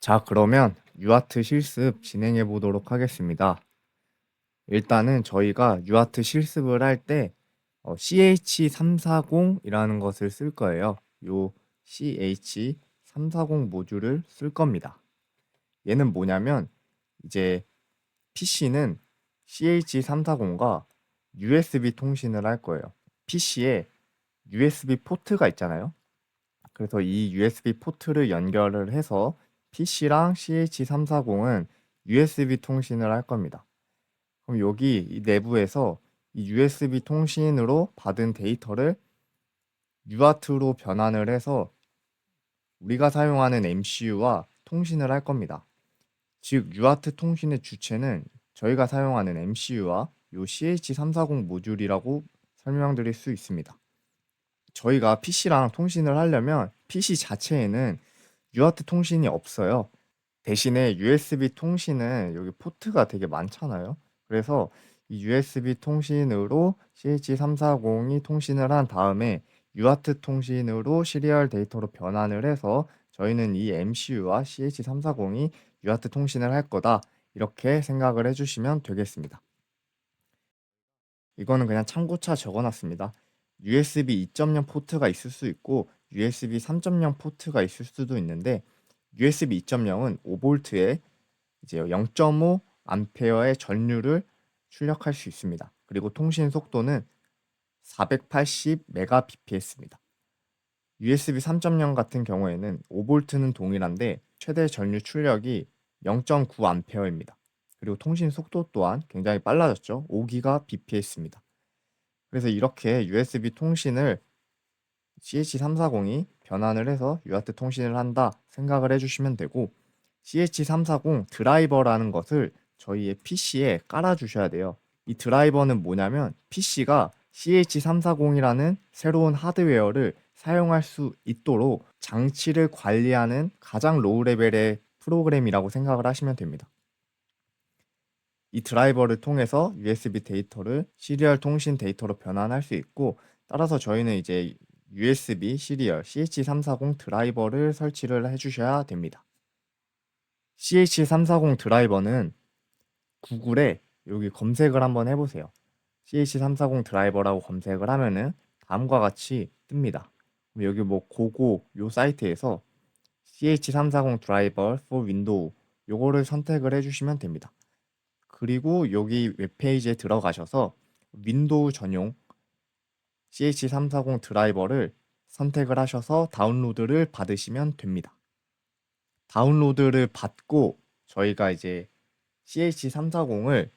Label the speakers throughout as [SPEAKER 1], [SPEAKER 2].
[SPEAKER 1] 자, 그러면 유아트 실습 진행해 보도록 하겠습니다. 일단은 저희가 유아트 실습을 할때 어, CH340이라는 것을 쓸 거예요. 요 CH340 모듈을 쓸 겁니다. 얘는 뭐냐면 이제 PC는 CH340과 USB 통신을 할 거예요. PC에 USB 포트가 있잖아요. 그래서 이 USB 포트를 연결을 해서 PC랑 CH340은 USB 통신을 할 겁니다. 그럼 여기 이 내부에서 이 USB 통신으로 받은 데이터를 UART로 변환을 해서 우리가 사용하는 MCU와 통신을 할 겁니다. 즉 UART 통신의 주체는 저희가 사용하는 MCU와 요 CH340 모듈이라고 설명드릴 수 있습니다. 저희가 PC랑 통신을 하려면 PC 자체에는 UART 통신이 없어요. 대신에 USB 통신은 여기 포트가 되게 많잖아요. 그래서 이 USB 통신으로 CH340이 통신을 한 다음에 UART 통신으로 시리얼 데이터로 변환을 해서 저희는 이 MCU와 CH340이 UART 통신을 할 거다. 이렇게 생각을 해 주시면 되겠습니다. 이거는 그냥 참고차 적어 놨습니다. USB 2.0 포트가 있을 수 있고 USB 3.0 포트가 있을 수도 있는데 USB 2.0은 5V에 이제 0.5 암페어의 전류를 출력할 수 있습니다. 그리고 통신 속도는 480 Mbps입니다. USB 3.0 같은 경우에는 5V는 동일한데 최대 전류 출력이 0.9A입니다. 그리고 통신 속도 또한 굉장히 빨라졌죠. 5GBps입니다. 그래서 이렇게 USB 통신을 CH340이 변환을 해서 UART 통신을 한다 생각을 해주시면 되고 CH340 드라이버라는 것을 저희의 PC에 깔아주셔야 돼요. 이 드라이버는 뭐냐면 PC가 CH340이라는 새로운 하드웨어를 사용할 수 있도록 장치를 관리하는 가장 로우 레벨의 프로그램이라고 생각을 하시면 됩니다. 이 드라이버를 통해서 USB 데이터를 시리얼 통신 데이터로 변환할 수 있고 따라서 저희는 이제 USB 시리얼 CH340 드라이버를 설치를 해주셔야 됩니다. CH340 드라이버는 구글에 여기 검색을 한번 해보세요. CH340 드라이버라고 검색을 하면은 다음과 같이 뜹니다. 여기 뭐 고고 요 사이트에서 CH340 드라이버 for 윈도우 요거를 선택을 해주시면 됩니다. 그리고 여기 웹페이지에 들어가셔서 윈도우 전용 CH340 드라이버를 선택을 하셔서 다운로드를 받으시면 됩니다. 다운로드를 받고 저희가 이제 CH340을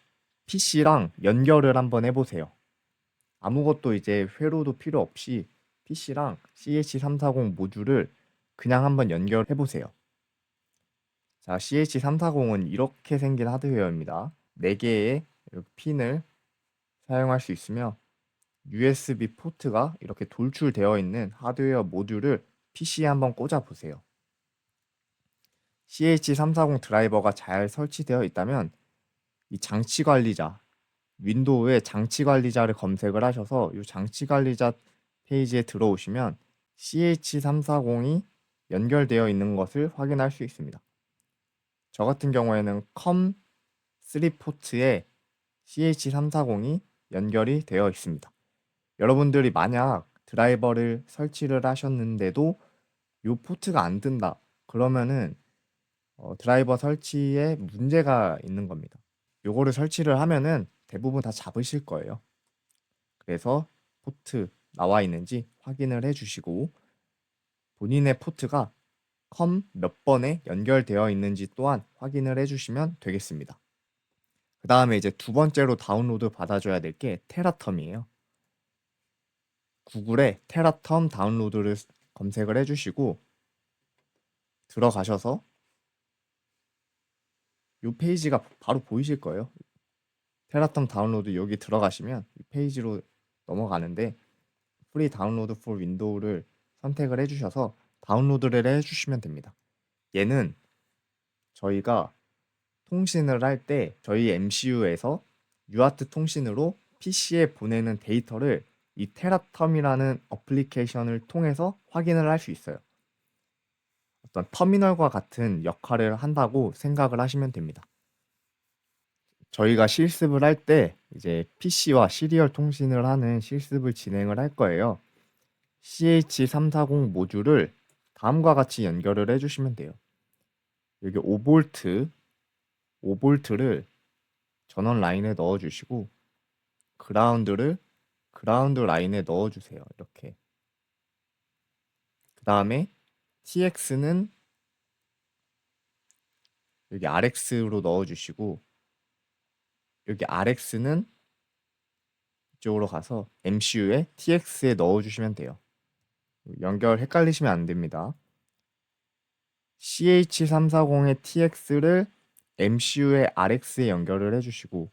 [SPEAKER 1] PC랑 연결을 한번 해보세요. 아무것도 이제 회로도 필요 없이 PC랑 CH340 모듈을 그냥 한번 연결해 보세요. 자, CH340은 이렇게 생긴 하드웨어입니다. 4개의 핀을 사용할 수 있으며 USB 포트가 이렇게 돌출되어 있는 하드웨어 모듈을 PC에 한번 꽂아 보세요. CH340 드라이버가 잘 설치되어 있다면 이 장치 관리자 윈도우에 장치 관리자를 검색을 하셔서 이 장치 관리자 페이지에 들어오시면 CH340이 연결되어 있는 것을 확인할 수 있습니다. 저 같은 경우에는 COM 3포트에 CH340이 연결이 되어 있습니다. 여러분들이 만약 드라이버를 설치를 하셨는데도 이 포트가 안 뜬다. 그러면은 어, 드라이버 설치에 문제가 있는 겁니다. 요거를 설치를 하면은 대부분 다 잡으실 거예요. 그래서 포트 나와 있는지 확인을 해 주시고 본인의 포트가 컴 몇 번에 연결되어 있는지 또한 확인을 해 주시면 되겠습니다. 그 다음에 이제 두 번째로 다운로드 받아줘야 될 게 테라텀이에요. 구글에 테라텀 다운로드를 검색을 해주시고 들어가셔서 이 페이지가 바로 보이실 거예요. 테라텀 다운로드 여기 들어가시면 이 페이지로 넘어가는데 프리 다운로드 for 윈도우를 선택을 해주셔서 다운로드를 해주시면 됩니다. 얘는 저희가 통신을 할 때 저희 MCU에서 UART 통신으로 PC에 보내는 데이터를 이 테라텀이라는 어플리케이션을 통해서 확인을 할 수 있어요. 어떤 터미널과 같은 역할을 한다고 생각을 하시면 됩니다. 저희가 실습을 할 때 이제 PC와 시리얼 통신을 하는 실습을 진행을 할 거예요. CH340 모듈을 다음과 같이 연결을 해주시면 돼요. 여기 5V, 5V를 전원 라인에 넣어주시고 그라운드를 그라운드 라인에 넣어주세요. 이렇게. 그 다음에 TX는 여기 RX로 넣어주시고 여기 RX는 이쪽으로 가서 MCU에 TX에 넣어주시면 돼요. 연결 헷갈리시면 안 됩니다. CH340의 TX를 MCU의 RX에 연결을 해주시고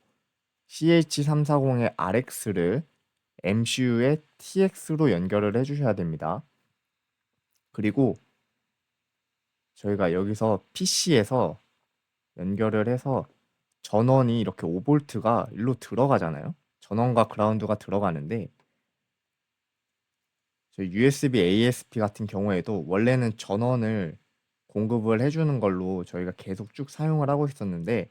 [SPEAKER 1] CH340의 RX를 MCU의 TX로 연결을 해주셔야 됩니다. 그리고 저희가 여기서 PC에서 연결을 해서 전원이 이렇게 5V가 일로 들어가잖아요. 전원과 그라운드가 들어가는데 저희 USB ASP 같은 경우에도 원래는 전원을 공급을 해주는 걸로 저희가 계속 쭉 사용을 하고 있었는데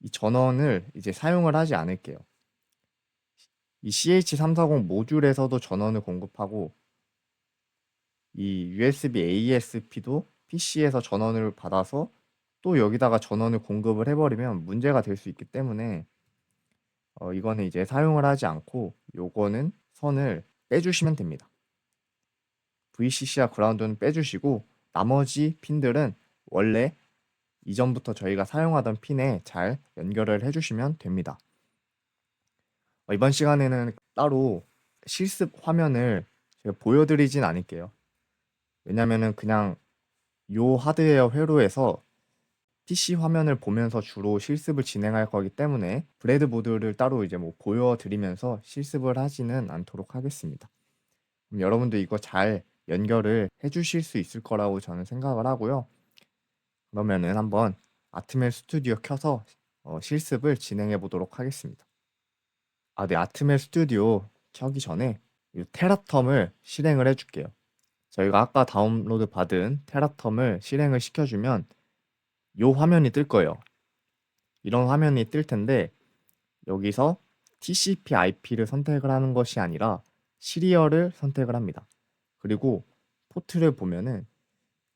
[SPEAKER 1] 이 전원을 이제 사용을 하지 않을게요. 이 CH340 모듈에서도 전원을 공급하고 이 USB ASP도 PC에서 전원을 받아서 또 여기다가 전원을 공급을 해버리면 문제가 될 수 있기 때문에 어, 이거는 이제 사용을 하지 않고 요거는 선을 빼주시면 됩니다. VCC와 그라운드는 빼주시고 나머지 핀들은 원래 이전부터 저희가 사용하던 핀에 잘 연결을 해주시면 됩니다. 어, 이번 시간에는 따로 실습 화면을 제가 보여드리진 않을게요. 왜냐면은 그냥 요 하드웨어 회로에서 PC 화면을 보면서 주로 실습을 진행할 거기 때문에 브레드보드를 따로 이제 뭐 보여드리면서 실습을 하지는 않도록 하겠습니다. 그럼 여러분도 이거 잘 연결을 해주실 수 있을 거라고 저는 생각을 하고요. 그러면은 한번 아트멜 스튜디오 켜서 어, 실습을 진행해 보도록 하겠습니다. 아, 네, 아트멜 스튜디오 켜기 전에 이 테라텀을 실행을 해 줄게요. 저희가 아까 다운로드 받은 테라텀을 실행을 시켜 주면 이 화면이 뜰 거예요. 이런 화면이 뜰 텐데 여기서 TCP IP를 선택을 하는 것이 아니라 시리얼을 선택을 합니다. 그리고 포트를 보면은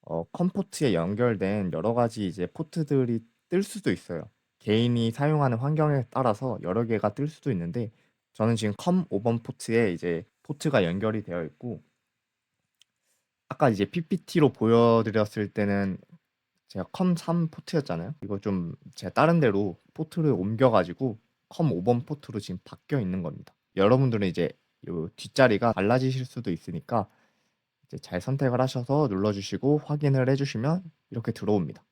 [SPEAKER 1] 어, 컴포트에 연결된 여러 가지 이제 포트들이 뜰 수도 있어요. 개인이 사용하는 환경에 따라서 여러 개가 뜰 수도 있는데 저는 지금 컴 5번 포트에 이제 포트가 연결이 되어 있고 아까 이제 PPT로 보여드렸을 때는 제가 컴 3 포트였잖아요. 이거 좀 제가 다른 데로 포트를 옮겨가지고 컴 5번 포트로 지금 바뀌어 있는 겁니다. 여러분들은 이제 요 뒷자리가 달라지실 수도 있으니까 이제 잘 선택을 하셔서 눌러주시고 확인을 해주시면 이렇게 들어옵니다.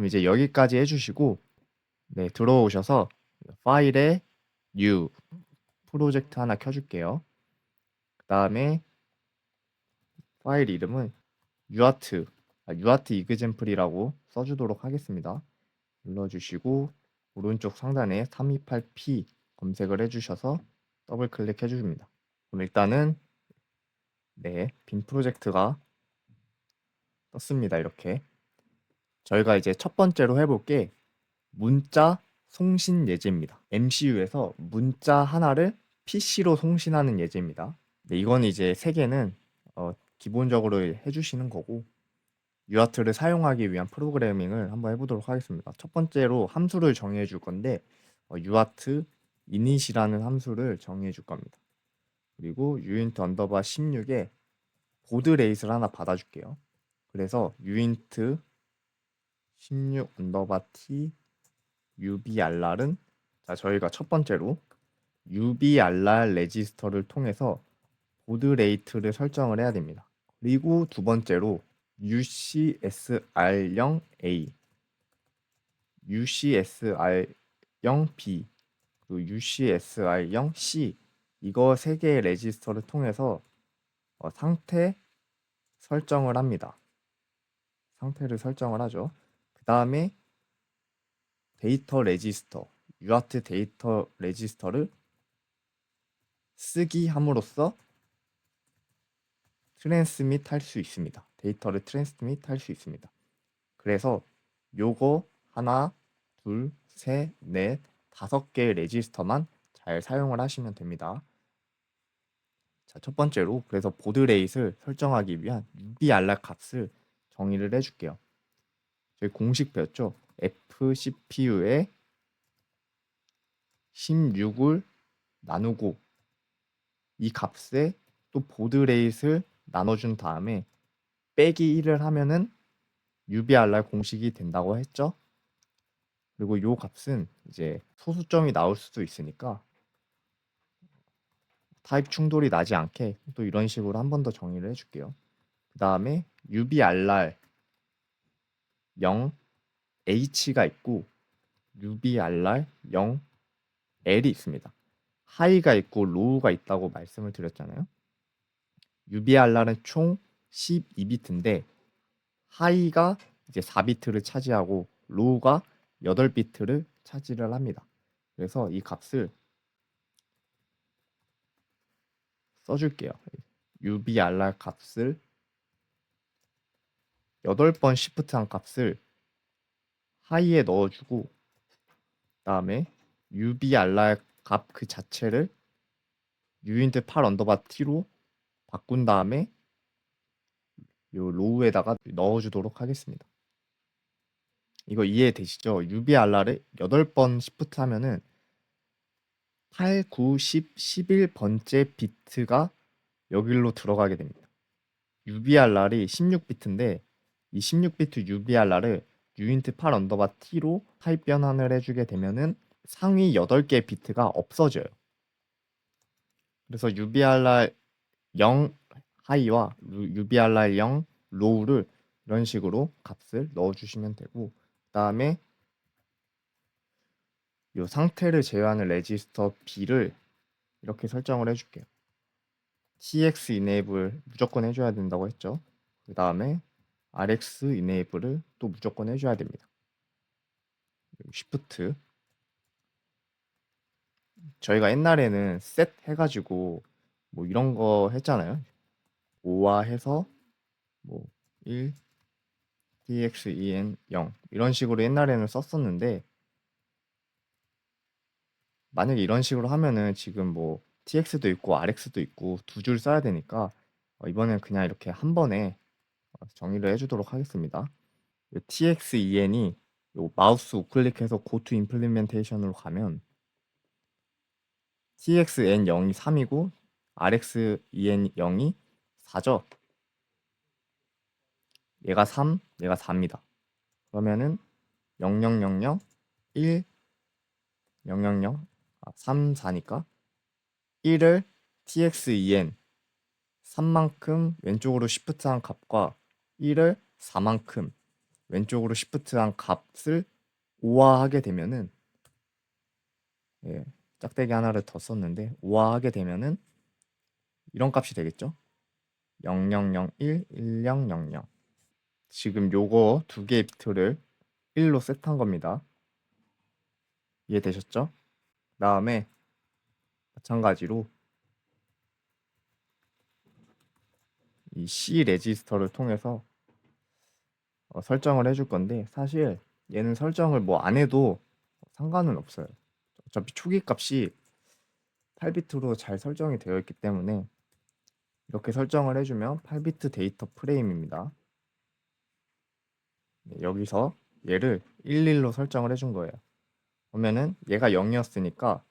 [SPEAKER 1] 그럼 이제 여기까지 해주시고 네 들어오셔서 파일에 new 프로젝트 하나 켜줄게요. 그 다음에 파일 이름은 유아트 유아트 이그젠플이라고 써주도록 하겠습니다. 눌러주시고 오른쪽 상단에 328p 검색을 해주셔서 더블 클릭해 주십니다. 그럼 일단은 네, 빔 프로젝트가 떴습니다. 이렇게 저희가 이제 첫 번째로 해볼 게 문자 송신 예제입니다. MCU에서 문자 하나를 PC로 송신하는 예제입니다. 네, 이건 이제 세 개는 어, 기본적으로 해주시는 거고 유아트를 사용하기 위한 프로그래밍을 한번 해보도록 하겠습니다. 첫 번째로 함수를 정의해 줄 건데 어, 유아트 init이라는 함수를 정의해 줄 겁니다. 그리고 유인트 언더바 16에 보드 레이스를 하나 받아줄게요. 그래서 유인트 16 언더바 t UBRR은 자 저희가 첫 번째로 UBRR 레지스터를 통해서 보드 레이트를 설정을 해야 됩니다. 그리고 두 번째로 UCSR0A, UCSR0B, 그리고 UCSR0C 이거 세 개의 레지스터를 통해서 어, 상태 설정을 합니다. 상태를 설정을 하죠. 그 다음에 데이터 레지스터, UART 데이터 레지스터를 쓰기 함으로써 트랜스밋 할 수 있습니다. 데이터를 트랜스밋 할 수 있습니다. 그래서 요거 하나, 둘, 셋, 넷, 다섯 개의 레지스터만 잘 사용을 하시면 됩니다. 자, 첫 번째로 그래서 보드 레이트를 설정하기 위한 UBRR 값을 정의를 해줄게요. 저희 공식 배웠죠? FCPU에 16을 나누고 이 값에 또 보드 레이트를 나눠준 다음에 빼기 1을 하면은 UBRR 공식이 된다고 했죠? 그리고 요 값은 이제 소수점이 나올 수도 있으니까 타입 충돌이 나지 않게 또 이런 식으로 한 번 더 정의를 해줄게요. 그 다음에 UBRR 0 H가 있고 UBRR 0 L이 있습니다. 하이가 있고 로우가 있다고 말씀을 드렸잖아요. UBRR은 총 12비트인데 하이가 이제 4비트를 차지하고 로우가 8비트를 차지를 합니다. 그래서 이 값을 써줄게요. UBRR 값을 8번 시프트 한 값을 하이에 넣어주고 그다음에 UBRR 값그 자체를 유인트 8 언더바 t로 바꾼 다음에 요 로우에다가 넣어주도록 하겠습니다. 이거 이해되시죠? UBRR을 8번 시프트 하면은 8, 9, 10, 11번째 비트가 여기로 들어가게 됩니다. UBRR이 16비트인데 이 16비트 UBRR을 유인트 8 언더바 t로 타입 변환을 해주게 되면은 상위 8개의 비트가 없어져요. 그래서 UBRR 0 하이와 UBRR 0 로우를 이런 식으로 값을 넣어주시면 되고 그 다음에 이 상태를 제외하는 레지스터 B를 이렇게 설정을 해줄게요. TX enable 무조건 해줘야 된다고 했죠. 그 다음에 RX enable을 또 무조건 해줘야 됩니다. Shift 저희가 옛날에는 셋 해가지고 뭐 이런 거 했잖아요. 5화 해서 뭐 1, tx, en 0 이런 식으로 옛날에는 썼었는데 만약에 이런 식으로 하면은 지금 뭐 tx도 있고 rx도 있고 두 줄 써야 되니까 어, 이번엔 그냥 이렇게 한 번에 어, 정의를 해주도록 하겠습니다. tx, en이 마우스 우클릭해서 go to implementation으로 가면 tx, n 0이 3이고 rx, en 0이 4죠. 얘가 3, 얘가 4입니다. 그러면은 0000 1 000 아, 3, 4니까 1을 txen 3만큼 왼쪽으로 시프트한 값과 1을 4만큼 왼쪽으로 시프트한 값을 5화하게 되면은 예, 짝대기 하나를 더 썼는데 5화하게 되면은 이런 값이 되겠죠. 0001 1000 지금 요거 두 개의 비트를 1로 세트한 겁니다. 이해되셨죠? 다음에 마찬가지로 이 C 레지스터를 통해서 어, 설정을 해 줄 건데 사실 얘는 설정을 뭐 안 해도 상관은 없어요. 어차피 초기 값이 8비트로 잘 설정이 되어 있기 때문에 이렇게 설정을 해주면 8비트 데이터 프레임입니다. 네, 여기서 얘를 11로 설정을 해준 거예요. 그러면은 얘가 0이었으니까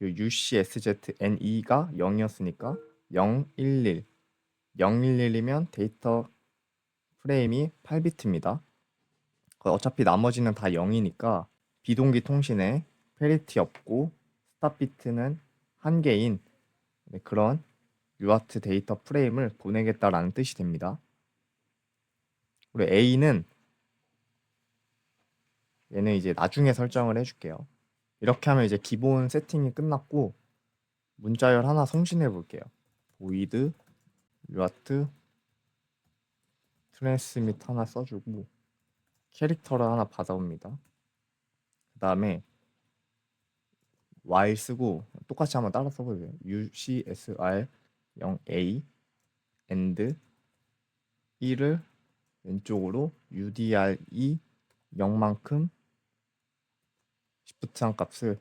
[SPEAKER 1] UCSZNE가 0이었으니까 011 011이면 데이터 프레임이 8비트입니다. 어차피 나머지는 다 0이니까 비동기 통신에 페리티 없고 스탑 비트는 한 개인 네, 그런 UART 데이터 프레임을 보내겠다라는 뜻이 됩니다. 그리고 A는 얘는 이제 나중에 설정을 해줄게요. 이렇게 하면 이제 기본 세팅이 끝났고 문자열 하나 송신해 볼게요. void uart 트 랜스밋 하나 써주고 캐릭터를 하나 받아옵니다. 그 다음에 y 쓰고 똑같이 한번 따라 써보세요. ucsr 0a and 1을 왼쪽으로 UDR이 0만큼 시프트 한 값을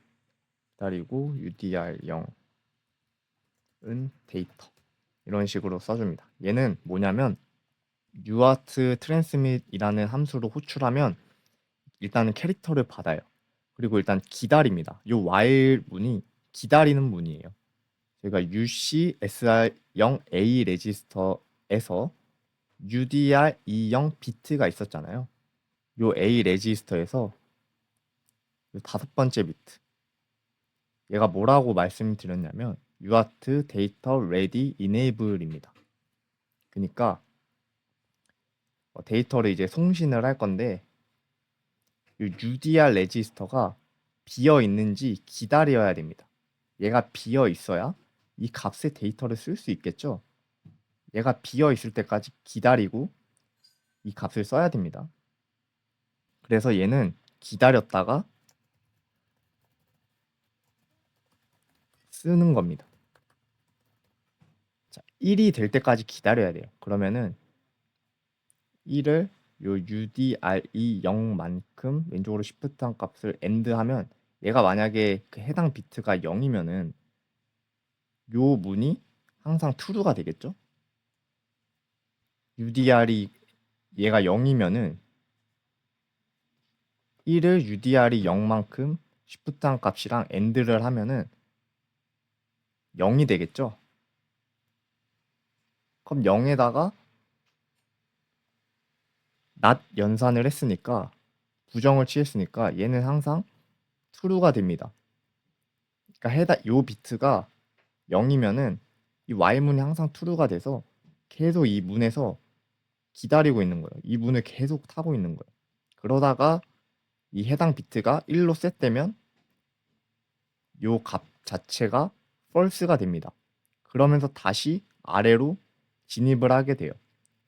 [SPEAKER 1] 기다리고 UDR 0은 데이터 이런 식으로 써줍니다. 얘는 뭐냐면 UART transmit이라는 함수로 호출하면 일단은 캐릭터를 받아요. 그리고 일단 기다립니다. 이 while 문이 기다리는 문이에요. 저희가 UC SR0A 레지스터에서 UDR20 비트가 있었잖아요. 요 A 레지스터에서 요 다섯 번째 비트 얘가 뭐라고 말씀드렸냐면 UART 데이터 ready enable입니다. 그러니까 어, 데이터를 이제 송신을 할 건데 이 UDR 레지스터가 비어 있는지 기다려야 됩니다. 얘가 비어 있어야 이 값의 데이터를 쓸 수 있겠죠. 얘가 비어 있을 때까지 기다리고 이 값을 써야 됩니다. 그래서 얘는 기다렸다가 쓰는 겁니다. 자, 1이 될 때까지 기다려야 돼요. 그러면은 1을 요 UDRE 0만큼 왼쪽으로 시프트 한 값을 AND 하면 얘가 만약에 그 해당 비트가 0이면은 요 문이 항상 true가 되겠죠? UDR이 얘가 0이면은 1을 UDR이 0만큼 시프트 한 값이랑 AND를 하면은 0이 되겠죠? 그럼 0에다가 not 연산을 했으니까 부정을 취했으니까 얘는 항상 true가 됩니다. 그러니까 해당 요 비트가 0이면은 이 while문이 항상 true가 돼서 계속 이 문에서 기다리고 있는 거예요. 이 문을 계속 타고 있는 거예요. 그러다가 이 해당 비트가 1로 셋되면 요 값 자체가 false가 됩니다. 그러면서 다시 아래로 진입을 하게 돼요.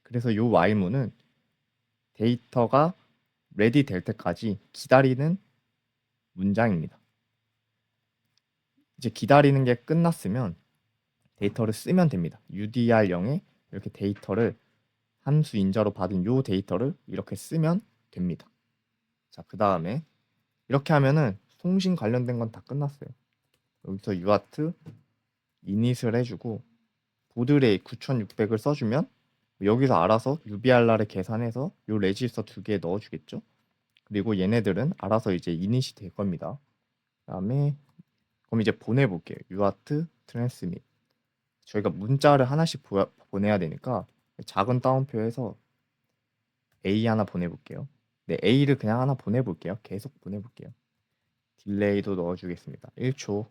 [SPEAKER 1] 그래서 요 while문은 데이터가 레디 될 때까지 기다리는 문장입니다. 이제 기다리는 게 끝났으면 데이터를 쓰면 됩니다. UDR0에 이렇게 데이터를 함수 인자로 받은 요 데이터를 이렇게 쓰면 됩니다. 자, 그 다음에 이렇게 하면은 통신 관련된 건 다 끝났어요. 여기서 UART 이닛을 해주고 보드레이 9600을 써주면 여기서 알아서 UBRR을 계산해서 요 레지스터 두 개 넣어주겠죠. 그리고 얘네들은 알아서 이제 이닛이 될 겁니다. 그다음에 그럼 이제 보내볼게요. UART transmit. 저희가 문자를 하나씩 보, 보내야 되니까 작은 따옴표에서 A 하나 보내볼게요. 네, A를 그냥 하나 보내볼게요. 계속 보내볼게요. 딜레이도 넣어주겠습니다. 1초.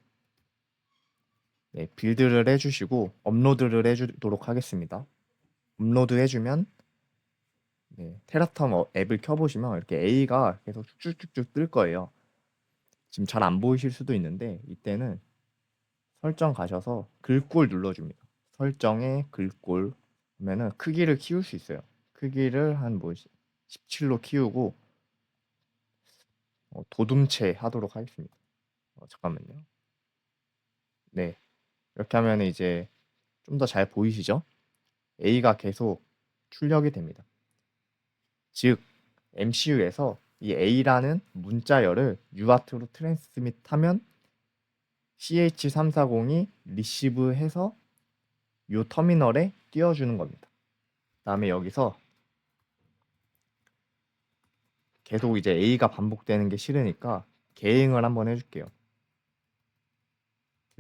[SPEAKER 1] 네, 빌드를 해주시고 업로드를 해주도록 하겠습니다. 업로드 해주면 네, 테라텀 앱을 켜보시면 이렇게 A가 계속 쭉쭉쭉 뜰 거예요. 지금 잘 안 보이실 수도 있는데 이때는 설정 가셔서 글꼴 눌러줍니다. 설정에 글꼴 하면은 크기를 키울 수 있어요. 크기를 한 뭐 17로 키우고 어, 도둠체 하도록 하겠습니다. 어, 잠깐만요. 네, 이렇게 하면 이제 좀 더 잘 보이시죠? A가 계속 출력이 됩니다. 즉 MCU에서 이 A라는 문자열을 UART로 트랜스밋하면 CH340이 리시브해서 이 터미널에 띄워주는 겁니다. 다음에 여기서 계속 이제 A가 반복되는 게 싫으니까 개행을 한번 해줄게요.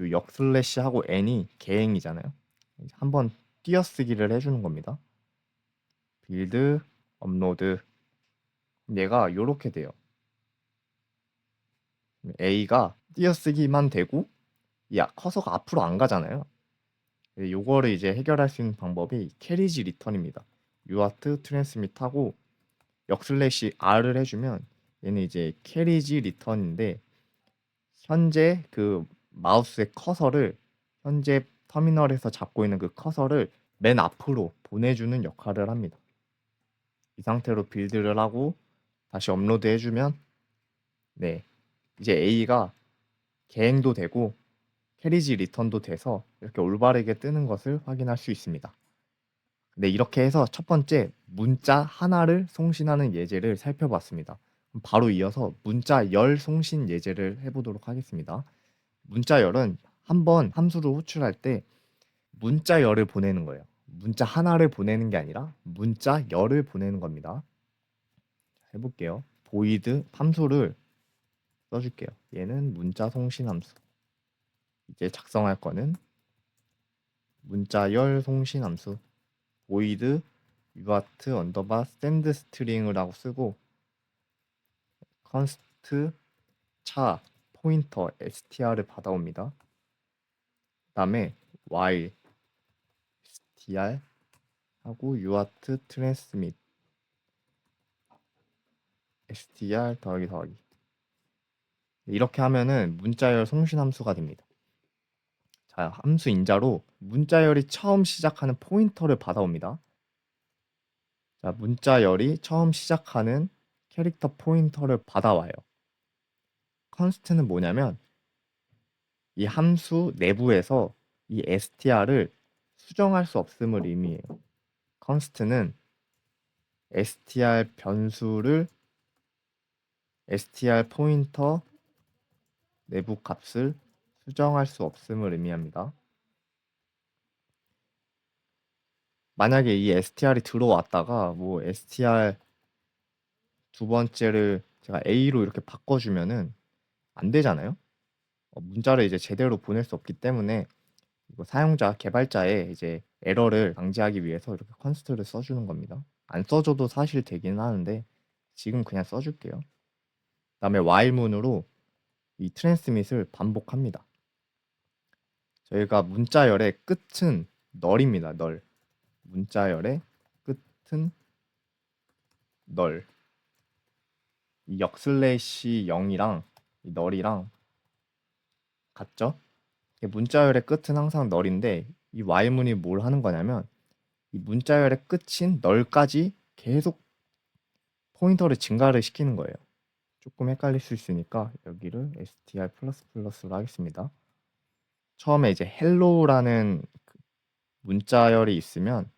[SPEAKER 1] 이 역슬래시 하고 N이 개행이잖아요. 한번 띄어쓰기를 해주는 겁니다. 빌드, 업로드. 얘가 이렇게 돼요. A가 띄어쓰기만 되고 야 커서가 앞으로 안 가잖아요. 요거를 이제 해결할 수 있는 방법이 캐리지 리턴입니다. 유아트 트랜스밋 하고 역슬래시 R을 해주면 얘는 이제 캐리지 리턴인데 현재 그 마우스의 커서를 현재 터미널에서 잡고 있는 그 커서를 맨 앞으로 보내주는 역할을 합니다. 이 상태로 빌드를 하고 다시 업로드 해주면 네 이제 A가 개행도 되고 캐리지 리턴도 돼서 이렇게 올바르게 뜨는 것을 확인할 수 있습니다. 네, 이렇게 해서 첫 번째 문자 하나를 송신하는 예제를 살펴봤습니다. 바로 이어서 문자 열 송신 예제를 해보도록 하겠습니다. 문자 열은 한번 함수를 호출할 때 문자 열을 보내는 거예요. 문자 하나를 보내는 게 아니라 문자 열을 보내는 겁니다. 해볼게요. 보이드 함수를 써줄게요. 얘는 문자 송신 함수. 이제 작성할 거는 문자 열 송신 함수 void uart 언더바 send string이라고 쓰고 const 차 포인터 str을 받아옵니다. 그다음에 while str 하고 uart transmit str 더하기 더하기 이렇게 하면은 문자열 송신 함수가 됩니다. 자, 함수 인자로 문자열이 처음 시작하는 포인터를 받아옵니다. 자, 문자열이 처음 시작하는 캐릭터 포인터를 받아와요. 컨스트는 뭐냐면 이 함수 내부에서 이 str를 수정할 수 없음을 의미해요. 컨스트는 str 변수를 str 포인터 내부 값을 수정할 수 없음을 의미합니다. 만약에 이 str이 들어왔다가 뭐 str 두 번째를 제가 a로 이렇게 바꿔주면은 안 되잖아요. 어, 문자를 이제 제대로 보낼 수 없기 때문에 이거 사용자 개발자의 이제 에러를 방지하기 위해서 이렇게 컨스트를 써 주는 겁니다. 안 써 줘도 사실 되긴 하는데 지금 그냥 써 줄게요. 그다음에 while문으로 이 트랜스밋을 반복합니다. 저희가 문자열의 끝은 널입니다. 널. 문자열의 끝은 널. 이 역슬래시 0이랑 이 널이랑 같죠? 문자열의 끝은 항상 널인데 이 while문이 뭘 하는 거냐면 이 문자열의 끝인 널까지 계속 포인터를 증가를 시키는 거예요. 조금 헷갈릴 수 있으니까 여기를 str++로 하겠습니다. 처음에 이제 hello라는 그 문자열이 있으면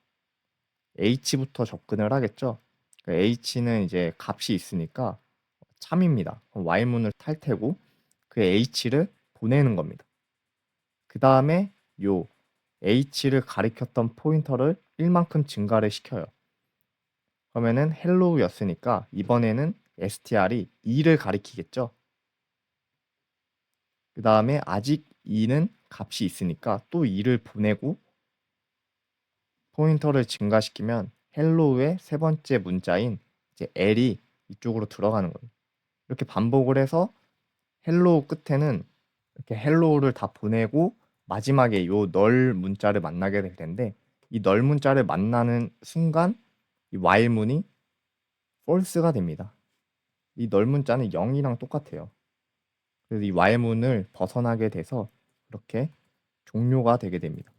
[SPEAKER 1] h부터 접근을 하겠죠. 그 h는 이제 값이 있으니까 참입니다. y문을 탈 테고 그 h를 보내는 겁니다. 그 다음에 요 h를 가리켰던 포인터를 1만큼 증가를 시켜요. 그러면은 hello였으니까 이번에는 str이 2를 가리키겠죠. 그 다음에 아직 2는 값이 있으니까 또 2를 보내고 포인터를 증가시키면 헬로우의 세 번째 문자인 이제 L이 이쪽으로 들어가는 거예요. 이렇게 반복을 해서 헬로우 끝에는 이렇게 헬로우를 다 보내고 마지막에 요 널 문자를 만나게 될 텐데 이 널 문자를 만나는 순간 이 while문이 false가 됩니다. 이 널 문자는 0이랑 똑같아요. 그래서 이 while문을 벗어나게 돼서 이렇게 종료가 되게 됩니다.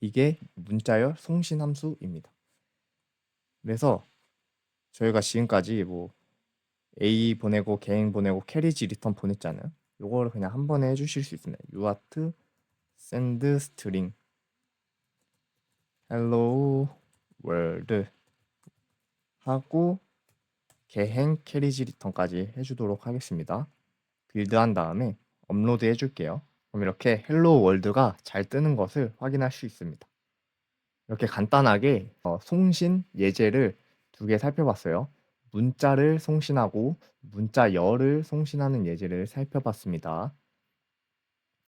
[SPEAKER 1] 이게 문자열 송신 함수입니다. 그래서 저희가 지금까지 뭐 A 보내고 개행 보내고 캐리지 리턴 보냈잖아요. 요거를 그냥 한 번에 해주실 수 있습니다. 유아트 send string hello world 하고 개행 캐리지 리턴까지 해주도록 하겠습니다. 빌드한 다음에 업로드 해줄게요. 그럼 이렇게 헬로 월드가 잘 뜨는 것을 확인할 수 있습니다. 이렇게 간단하게 어, 송신 예제를 두 개 살펴봤어요. 문자를 송신하고 문자열을 송신하는 예제를 살펴봤습니다.